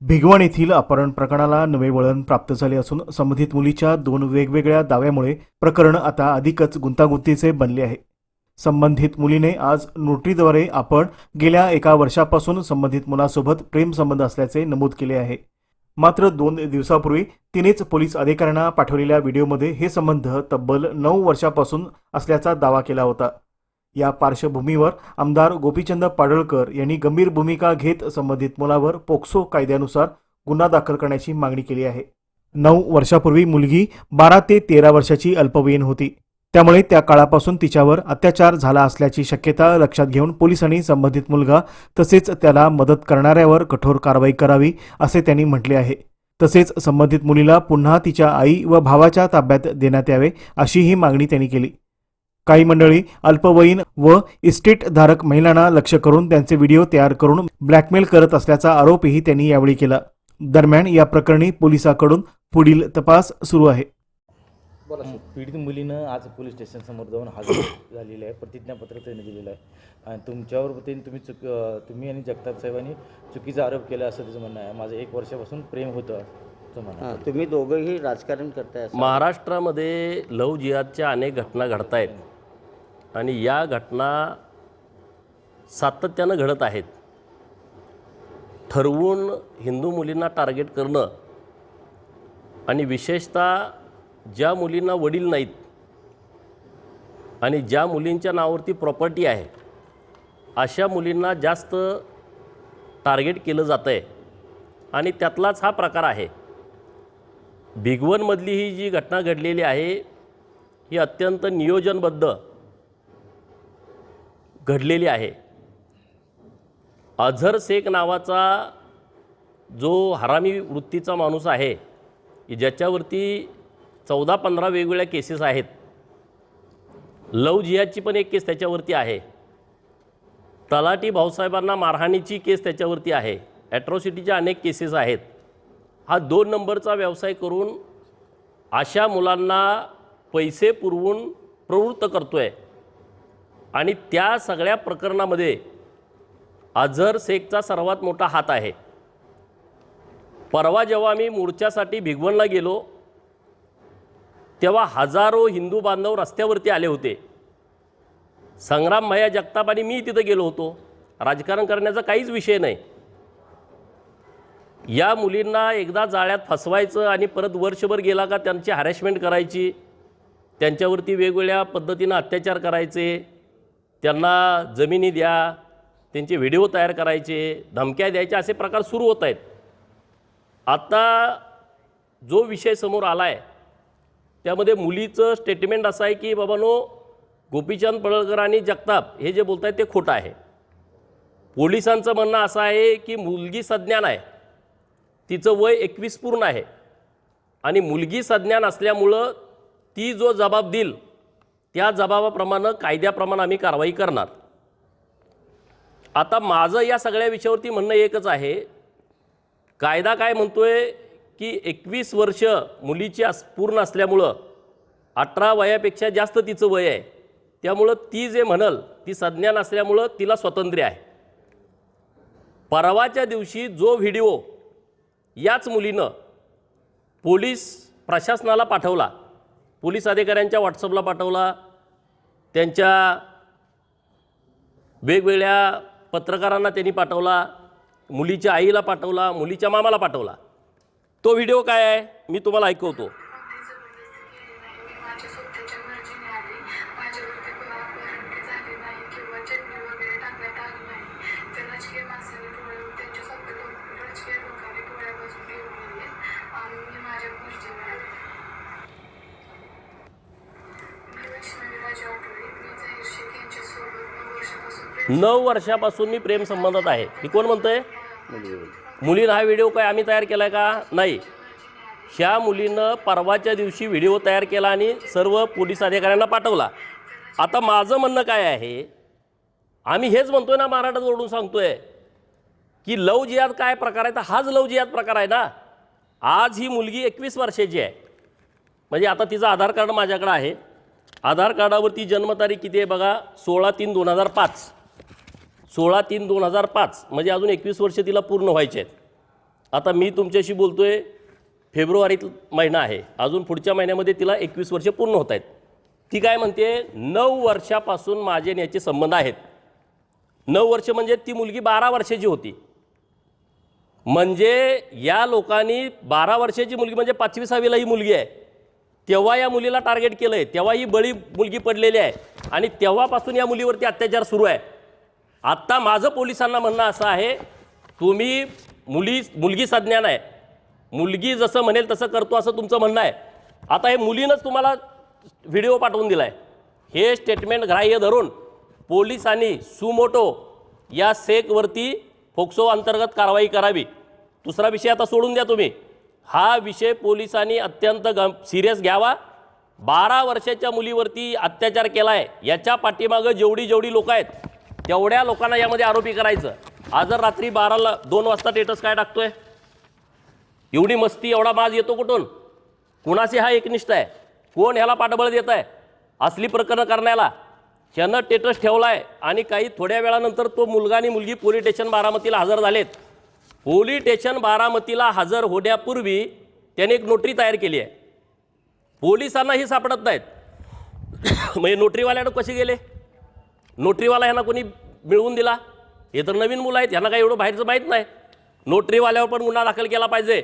भिगवण येथील अपहरण प्रकरणाला नवे वळण प्राप्त झाले असून संबंधित मुलीच्या दोन वेगवेगळ्या दाव्यामुळे प्रकरण आता अधिकच गुंतागुंतीचे बनले आहे. संबंधित मुलीने आज नोटरीद्वारे आपण गेल्या एका वर्षापासून संबंधित मुलासोबत प्रेमसंबंध असल्याचे नमूद केले आहे. मात्र दोन दिवसापूर्वी तिनेच पोलीस अधिकाऱ्यांना पाठवलेल्या व्हिडिओमध्ये हे संबंध तब्बल नऊ वर्षापासून असल्याचा दावा केला होता. या पार्श्वभूमीवर आमदार गोपीचंद पाडळकर यांनी गंभीर भूमिका घेत संबंधित मुलावर पोक्सो कायद्यानुसार गुन्हा दाखल करण्याची मागणी केली आहे. नऊ वर्षापूर्वी मुलगी बारा ते तेरा वर्षाची अल्पवयीन होती. त्यामुळे त्या काळापासून तिच्यावर अत्याचार झाला असल्याची शक्यता लक्षात घेऊन पोलिसांनी संबंधित मुलगा तसेच त्याला मदत करणाऱ्यावर कठोर कारवाई करावी असे त्यांनी म्हटले आहे. तसेच संबंधित मुलीला पुन्हा तिच्या आई व भावाच्या ताब्यात देण्यात यावे अशीही मागणी त्यांनी केली. काही मंडळी अल्पवयीन व इस्टेटधारक महिलांना लक्ष करून त्यांचे व्हिडिओ तयार करून ब्लॅकमेल करत असल्याचा आरोपही त्यांनी यावेळी केला. दरम्यान या प्रकरणी पोलिसाकडून पुढील तपास सुरू आहे. पीडित मुलीनं आज पोलीस स्टेशनसमोर जाऊन हजर झालेली आहे. प्रतिज्ञापत्र त्यांनी दिलेलं आहे. आणि तुमच्यावर त्यांनी तुम्ही चुक तुम्ही आणि जगताप साहेबांनी चुकीचा आरोप केला असं त्याचं म्हणणं आहे. माझं एक वर्षापासून प्रेम होतं तुम्ही दोघंही राजकारण करताय असं. महाराष्ट्रामध्ये लव जिहादच्या अनेक घटना घडत आहेत आणि या घटना सातत्यानं घडत आहेत. ठरवून हिंदू मुलींना टार्गेट करणं आणि विशेषतः ज्या मुलींना वडील नाहीत आणि ज्या मुलींच्या नावावरती प्रॉपर्टी आहे अशा मुलींना जास्त टार्गेट केलं जातं आहे आणि त्यातलाच हा प्रकार आहे. बिगवनमधली ही जी घटना घडलेली आहे ही अत्यंत नियोजनबद्ध घडलेली आहे. अझर शेख नावाचा जो हरामी वृत्तीचा माणूस आहे की ज्याच्यावरती चौदा पंधरा वेगवेगळ्या केसेस आहेत. लव जिहादची पण एक केस त्याच्यावरती आहे. तलाटी भाऊसाहेबांना मारहाणीची केस त्याच्यावरती आहे. ॲट्रॉसिटीच्या अनेक केसेस आहेत. हा दोन नंबरचा व्यवसाय करून अशा मुलांना पैसे पुरवून प्रवृत्त करतो आहे आणि त्या सगळ्या प्रकरणामध्ये अझर शेखचा सर्वात मोठा हात आहे. परवा जेव्हा मी मोर्चासाठी भिगवणला गेलो तेव्हा हजारो हिंदू बांधव रस्त्यावरती आले होते. संग्राम भैया जगताप आणि मी तिथं गेलो होतो. राजकारण करण्याचा काहीच विषय नाही. या मुलींना एकदा जाळ्यात फसवायचं आणि परत वर्षभर गेला का त्यांची हॅरेसमेंट करायची त्यांच्यावरती वेगवेगळ्या पद्धतीनं अत्याचार करायचे त्यांना जमिनी द्या त्यांचे व्हिडिओ तयार करायचे धमक्या द्यायच्या असे प्रकार सुरू होत आहेत. आता जो विषय समोर आला आहे त्यामध्ये मुलीचं स्टेटमेंट असं आहे की बाबानो गोपीचंद पडळकर आणि जगताप हे जे बोलत आहेत ते खोटं आहे. पोलिसांचं म्हणणं असं आहे की मुलगी सज्ञान आहे. तिचं वय एकवीस पूर्ण आहे. आणि मुलगी सज्ञान असल्यामुळं ती जो जबाब देईल त्या जबाबाप्रमाणे कायद्याप्रमाणे आम्ही कारवाई करणार. आता माझं या सगळ्या विषयावरती म्हणणं एकच आहे. कायदा काय म्हणतोय की एकवीस वर्ष मुलीची अस पूर्ण असल्यामुळं अठरा वयापेक्षा जास्त तिचं वय आहे. त्यामुळं ती जे म्हणल ती संज्ञान असल्यामुळं तिला स्वातंत्र्य आहे. परवाच्या दिवशी जो व्हिडिओ याच मुलीनं पोलीस प्रशासनाला पाठवला पोलीस अधिकाऱ्यांच्या व्हॉट्सअपला पाठवला त्यांच्या वेगवेगळ्या पत्रकारांना त्यांनी पाठवला मुलीच्या आईला पाठवला मुलीच्या मामाला पाठवला. तो व्हिडिओ काय आहे? मी तुम्हाला ऐकवतो. नऊ वर्षापासून मी प्रेम संबंधात आहे. ही कोण म्हणतंय? मुलीनं हा व्हिडिओ काय आम्ही तयार केला आहे का? नाही. ह्या मुलीनं परवाच्या दिवशी व्हिडिओ तयार केला आणि सर्व पोलीस अधिकाऱ्यांना पाठवला. आता माझं म्हणणं काय आहे? आम्ही हेच म्हणतोय ना महाराष्ट्रात ओरडून सांगतोय की लव जिहाद काय प्रकार आहे? तर हाच लव जिहाद प्रकार आहे ना. आज ही मुलगी एकवीस वर्षाची आहे. म्हणजे आता तिचं आधार कार्ड माझ्याकडं आहे. आधार कार्डावरती जन्मतारीख किती आहे बघा? सोळा तीन दोन हजार पाच. सोळा तीन दोन हजार पाच म्हणजे अजून एकवीस वर्ष तिला पूर्ण व्हायचे आहेत. आता मी तुमच्याशी बोलतो आहे फेब्रुवारीत महिना आहे. अजून पुढच्या महिन्यामध्ये तिला एकवीस वर्ष पूर्ण होत आहेत. ती काय म्हणते नऊ वर्षापासून माझे आणि याचे संबंध आहेत. नऊ वर्ष म्हणजे ती मुलगी बारा वर्षाची होती. म्हणजे या लोकांनी बारा वर्षाची मुलगी म्हणजे पाचवी सहावीला ही मुलगी आहे. तेव्हा या मुलीला टार्गेट केलं आहे तेव्हा ही बळी मुलगी पडलेली आहे. आणि तेव्हापासून या मुलीवरती अत्याचार सुरू आहे. आत्ता माझं पोलिसांना म्हणणं असं आहे तुम्ही मुली मुलगी संज्ञान आहे मुलगी जसं म्हणेल तसं करतो असं तुमचं म्हणणं आहे. आता हे मुलीनंच तुम्हाला व्हिडिओ पाठवून दिला आहे हे स्टेटमेंट ग्राह्य धरून पोलिसांनी सुमोटो या सेकवरती फोक्सो अंतर्गत कारवाई करावी. दुसरा विषय आता सोडून द्या तुम्ही. हा विषय पोलिसांनी अत्यंत गं सिरियस घ्यावा. बारा वर्षाच्या मुलीवरती अत्याचार केला आहे याच्या पाठीमागं जेवढी जेवढी लोक आहेत तेवढ्या लोकांना यामध्ये आरोपी करायचं. आज जर रात्री बाराला दोन वाजता टेटस काय टाकतोय. एवढी मस्ती एवढा माज येतो कुठून? कुणाशी हा एकनिष्ठ आहे? कोण ह्याला पाठबळ देत आहे असली प्रकरणं करण्याला. ह्यानं टेटस ठेवला आहे आणि काही थोड्या वेळानंतर तो मुलगा आणि मुलगी पोलीस स्टेशन बारामतीला हजर झालेत. पोलीस स्टेशन बारामतीला हजर होण्यापूर्वी त्याने एक नोटरी तयार केली आहे. पोलिसांनाही सापडत नाहीत. म्हणजे नोटरीवाल्यानं कसे गेले? नोटरीवाला ह्यांना कोणी मिळवून दिला? हे तर नवीन मुलं आहेत ह्यांना काही एवढं बाहेरचं माहीत नाही. नोटरीवाल्यावर पण गुन्हा दाखल केला पाहिजे.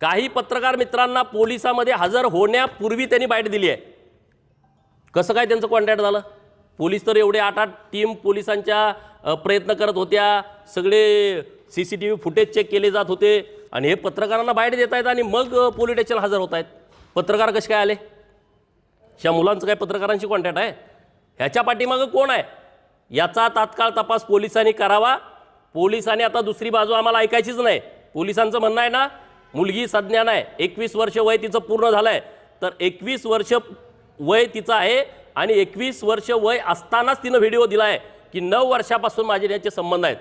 काही पत्रकार मित्रांना पोलिसामध्ये हजर होण्यापूर्वी त्यांनी बाईट दिली आहे. कसं काय त्यांचं कॉन्टॅक्ट झालं? पोलीस तर एवढे आठ आठ टीम पोलिसांच्या प्रयत्न करत होत्या. सगळे C C T V footage check केले जात होते. आणि हे पत्रकारांना बाहेर देत आहेत आणि मग पोलीस स्टेशन हजर होत आहेत. पत्रकार कसे काय आले? ह्या मुलांचं काय पत्रकारांशी कॉन्टॅक्ट आहे? ह्याच्या पाठीमागं कोण आहे? याचा तात्काळ तपास पोलिसांनी करावा. पोलिसांनी आता दुसरी बाजू आम्हाला ऐकायचीच नाही. पोलिसांचं म्हणणं आहे ना मुलगी सज्ञान आहे. एकवीस वर्ष वय तिचं पूर्ण झालं आहे तर एकवीस वर्ष वय तिचं आहे आणि एकवीस वर्ष वय असतानाच तिनं व्हिडिओ दिला आहे की नऊ वर्षापासून माझे याचे संबंध आहेत.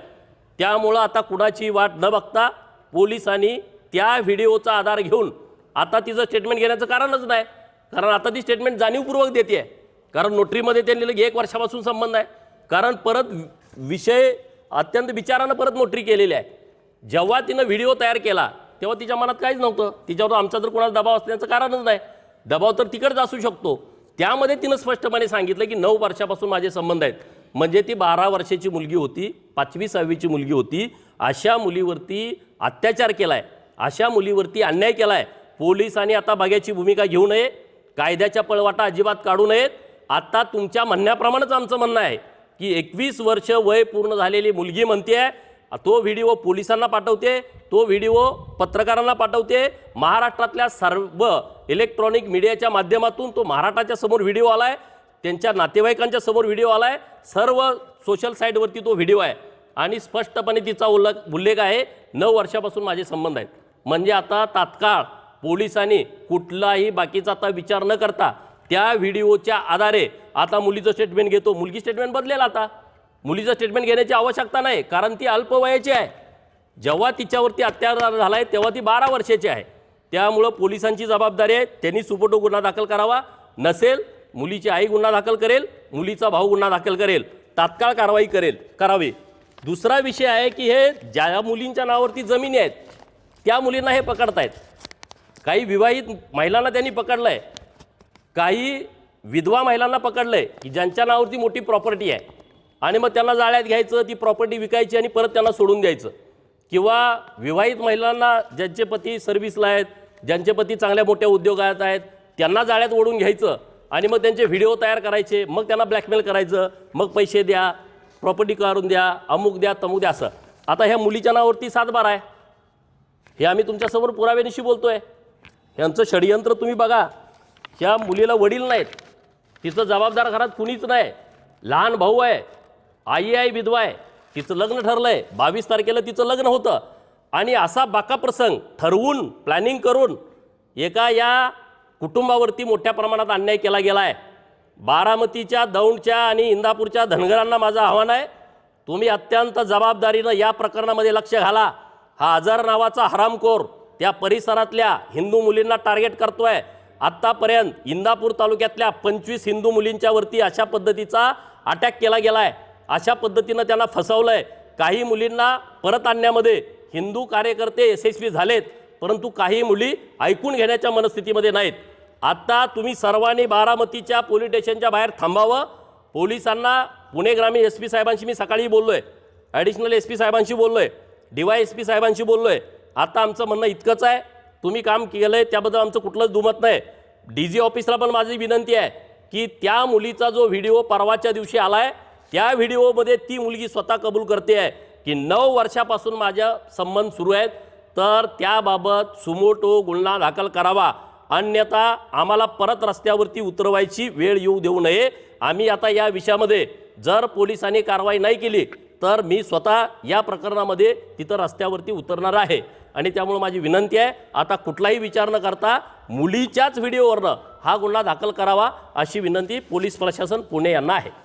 त्यामुळं आता कुणाची वाट न बघता पोलिसांनी त्या व्हिडिओचा आधार घेऊन आता तिचं स्टेटमेंट घेण्याचं कारणच नाही. कारण आता ती स्टेटमेंट जाणीवपूर्वक देते आहे कारण नोटरीमध्ये त्यांनी लिहिलं की एक वर्षापासून संबंध आहे. कारण परत विषय अत्यंत विचारानं परत नोटरी केलेली आहे. जेव्हा तिनं व्हिडिओ तयार केला तेव्हा तिच्या मनात काहीच नव्हतं. तिच्यावर आमचा जर कोणाला दबाव असण्याचं कारणच नाही. दबाव तर तिकडच असू शकतो. त्यामध्ये तिनं स्पष्टपणे सांगितलं की नऊ वर्षापासून माझे संबंध आहेत. म्हणजे ती बारा वर्षाची मुलगी होती पाचवी सहावीची मुलगी होती. अशा मुलीवरती अत्याचार केला आहे अशा मुलीवरती अन्याय केला आहे पोलिसांनी आता बघ्याची भूमिका घेऊ नये. कायद्याच्या पळवाटा अजिबात काढू नयेत. आता तुमच्या म्हणण्याप्रमाणेच आमचं म्हणणं आहे की एकवीस वर्ष वय पूर्ण झालेली मुलगी म्हणते आहे तो व्हिडिओ पोलिसांना पाठवते तो व्हिडिओ पत्रकारांना पाठवते महाराष्ट्रातल्या सर्व इलेक्ट्रॉनिक मीडियाच्या माध्यमातून तो महाराष्ट्राच्या समोर व्हिडिओ आला आहे त्यांच्या नातेवाईकांच्या समोर व्हिडिओ आला आहे सर्व सोशल साईटवरती तो व्हिडिओ आहे. आणि स्पष्टपणे तिचा उल्लेख उल्लेख आहे नऊ वर्षापासून माझे संबंध आहेत. म्हणजे आता तात्काळ पोलिसांनी कुठलाही बाकीचा आता विचार न करता त्या व्हिडिओच्या आधारे आता मुलीचं स्टेटमेंट घेतो. मुलगी स्टेटमेंट बदलेल आता. मुलीचं स्टेटमेंट घेण्याची आवश्यकता नाही कारण ती अल्पवयाची आहे. जेव्हा तिच्यावरती अत्याचार झाला आहे तेव्हा ती बारा वर्षाची आहे. त्यामुळं पोलिसांची जबाबदारी आहे. त्यांनी सुपोटो गुन्हा दाखल करावा. नसेल मुलीची आई गुन्हा दाखल करेल मुलीचा भाऊ गुन्हा दाखल करेल. तात्काळ कारवाई करेल करावी. दुसरा विषय आहे की हे ज्या मुलींच्या नावावरती जमिनी आहेत त्या मुलींना हे पकडतायत. काही विवाहित महिलांना त्यांनी पकडलं आहे काही विधवा महिलांना पकडलं आहे की ज्यांच्या नावावरती मोठी प्रॉपर्टी आहे. आणि मग त्यांना जाळ्यात घ्यायचं ती प्रॉपर्टी विकायची आणि परत त्यांना सोडून द्यायचं. किंवा विवाहित महिलांना ज्यांचे पती सर्व्हिसला आहेत ज्यांचे पती चांगल्या मोठ्या उद्योगात आहेत त्यांना जाळ्यात ओढून घ्यायचं आणि मग त्यांचे व्हिडिओ तयार करायचे मग त्यांना ब्लॅकमेल करायचं मग पैसे द्या प्रॉपर्टी काढून द्या अमुक द्या तमुक द्या असं. आता ह्या मुलीच्या नावावरती सातबार आहे. हे आम्ही तुमच्यासमोर पुराव्यानिशी आहे यांचं षडयंत्र तुम्ही बघा. ह्या मुलीला वडील नाहीत. तिचं जबाबदार घरात कुणीच नाही. लहान भाऊ आहे. आई आहे विधवा आहे. तिचं लग्न ठरलं आहे बावीस तारखेला तिचं लग्न होतं. आणि असा बाका प्रसंग ठरवून प्लॅनिंग करून एका या कुटुंबावरती मोठ्या प्रमाणात अन्याय केला गेला आहे बारामतीच्या दौंडच्या आणि इंदापूरच्या धनगरांना माझं आव्हान आहे. तुम्ही अत्यंत जबाबदारीनं या प्रकरणामध्ये लक्ष घाला. हा आजार नावाचा हरामखोर त्या परिसरातल्या हिंदू मुलींना टार्गेट करतोय. आत्तापर्यंत इंदापूर तालुक्यातल्या पंचवीस हिंदू मुलींच्या वरती अशा पद्धतीचा अटॅक केला गेला आहे अशा पद्धतीनं त्यांना फसवलं आहे काही मुलींना परत आणण्यामध्ये हिंदू कार्यकर्ते यशस्वी झालेत परंतु काही मुली ऐकून घेण्याच्या मनस्थितीमध्ये नाहीत. आत्ता तुम्ही सर्वांनी बारामतीच्या पोलीस स्टेशनच्या बाहेर थांबावं. पोलिसांना पुणे ग्रामीण एस पी साहेबांशी मी सकाळी बोललो आहे ॲडिशनल एस पी साहेबांशी बोललो आहे डी वाय एस पी साहेबांशी बोललो आहे आता आमचं म्हणणं इतकंच आहे. तुम्ही काम केलं आहे त्याबद्दल आमचं कुठलंच दुमत नाही. डी जी ऑफिसला पण माझी विनंती आहे की त्या मुलीचा जो व्हिडिओ परवाच्या दिवशी आला आहे त्या व्हिडिओमध्ये ती मुलगी स्वतः कबूल करते आहे की नऊ वर्षापासून माझ्या संबंध सुरू आहेत तर त्याबाबत सुमोटो गुन्हा दाखल करावा. अन्यथा आम्हाला परत रस्त्यावरती उतरवायची वेळ येऊ देऊ नये. आम्ही आता या विषयामध्ये जर पोलिसांनी कारवाई नाही केली तर मी स्वतः या प्रकरणामध्ये तिथं रस्त्यावरती उतरणार आहे. आणि त्यामुळे माझी विनंती आहे आता कुठलाही विचार न करता मुलीच्याच व्हिडिओवरनं हा गुन्हा दाखल करावा अशी विनंती पोलीस प्रशासन पुणे यांना आहे.